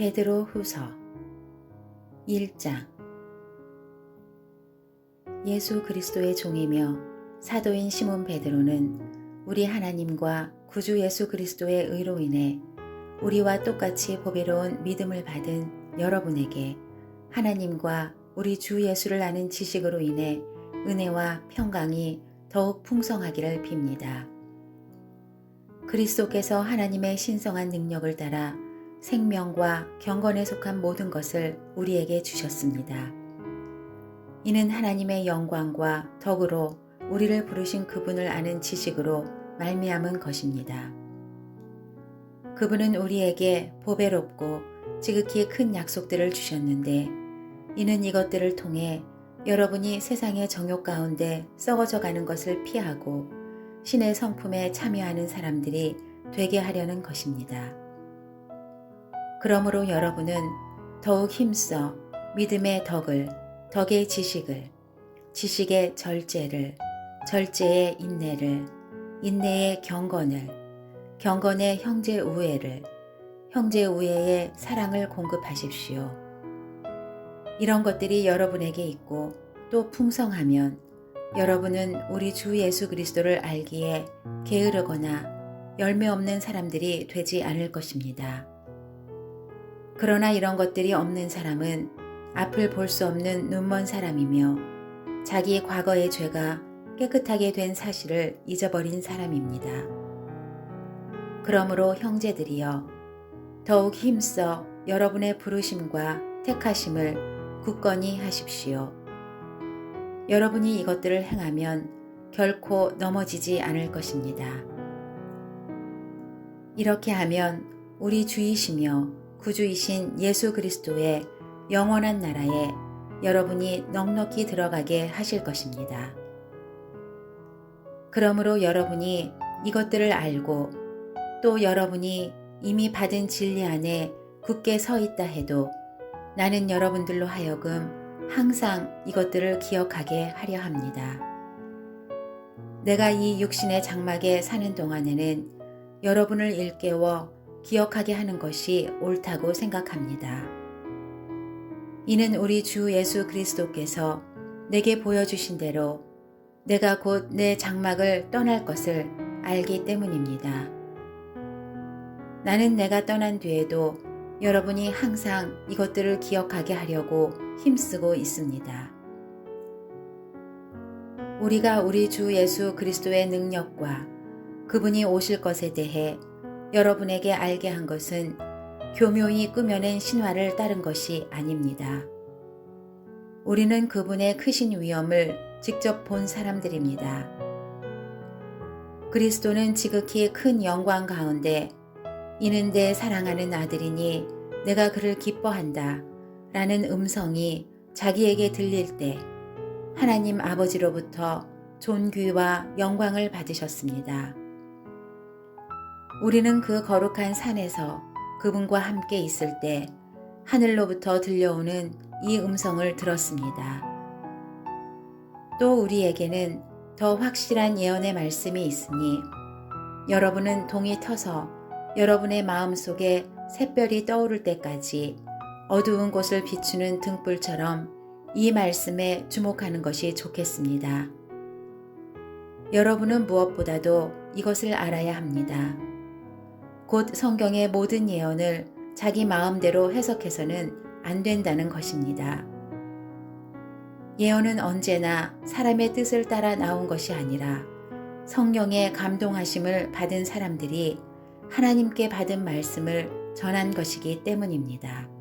베드로 후서 1장 예수 그리스도의 종이며 사도인 시몬 베드로는 우리 하나님과 구주 예수 그리스도의 의로 인해 우리와 똑같이 보배로운 믿음을 받은 여러분에게 하나님과 우리 주 예수를 아는 지식으로 인해 은혜와 평강이 더욱 풍성하기를 빕니다. 그리스도께서 하나님의 신성한 능력을 따라 생명과 경건에 속한 모든 것을 우리에게 주셨습니다. 이는 하나님의 영광과 덕으로 우리를 부르신 그분을 아는 지식으로 말미암은 것입니다. 그분은 우리에게 보배롭고 지극히 큰 약속들을 주셨는데 이는 이것들을 통해 여러분이 세상의 정욕 가운데 썩어져 가는 것을 피하고 신의 성품에 참여하는 사람들이 되게 하려는 것입니다. 그러므로 여러분은 더욱 힘써 믿음의 덕을, 덕의 지식을, 지식의 절제를, 절제의 인내를, 인내의 경건을, 경건의 형제 우애를, 형제 우애의 사랑을 공급하십시오. 이런 것들이 여러분에게 있고 또 풍성하면 여러분은 우리 주 예수 그리스도를 알기에 게으르거나 열매 없는 사람들이 되지 않을 것입니다. 그러나 이런 것들이 없는 사람은 앞을 볼 수 없는 눈먼 사람이며 자기 과거의 죄가 깨끗하게 된 사실을 잊어버린 사람입니다. 그러므로 형제들이여 더욱 힘써 여러분의 부르심과 택하심을 굳건히 하십시오. 여러분이 이것들을 행하면 결코 넘어지지 않을 것입니다. 이렇게 하면 우리 주이시며 구주이신 예수 그리스도의 영원한 나라에 여러분이 넉넉히 들어가게 하실 것입니다. 그러므로 여러분이 이것들을 알고 또 여러분이 이미 받은 진리 안에 굳게 서 있다 해도 나는 여러분들로 하여금 항상 이것들을 기억하게 하려 합니다. 내가 이 육신의 장막에 사는 동안에는 여러분을 일깨워 기억하게 하는 것이 옳다고 생각합니다. 이는 우리 주 예수 그리스도께서 내게 보여주신 대로 내가 곧 내 장막을 떠날 것을 알기 때문입니다. 나는 내가 떠난 뒤에도 여러분이 항상 이것들을 기억하게 하려고 힘쓰고 있습니다. 우리가 우리 주 예수 그리스도의 능력과 그분이 오실 것에 대해 여러분에게 알게 한 것은 교묘히 꾸며낸 신화를 따른 것이 아닙니다. 우리는 그분의 크신 위엄을 직접 본 사람들입니다. 그리스도는 지극히 큰 영광 가운데 이는 내 사랑하는 아들이니 내가 그를 기뻐한다 라는 음성이 자기에게 들릴 때 하나님 아버지로부터 존귀와 영광을 받으셨습니다. 우리는 그 거룩한 산에서 그분과 함께 있을 때 하늘로부터 들려오는 이 음성을 들었습니다. 또 우리에게는 더 확실한 예언의 말씀이 있으니 여러분은 동이 터서 여러분의 마음 속에 샛별이 떠오를 때까지 어두운 곳을 비추는 등불처럼 이 말씀에 주목하는 것이 좋겠습니다. 여러분은 무엇보다도 이것을 알아야 합니다. 곧 성경의 모든 예언을 자기 마음대로 해석해서는 안 된다는 것입니다. 예언은 언제나 사람의 뜻을 따라 나온 것이 아니라 성령의 감동하심을 받은 사람들이 하나님께 받은 말씀을 전한 것이기 때문입니다.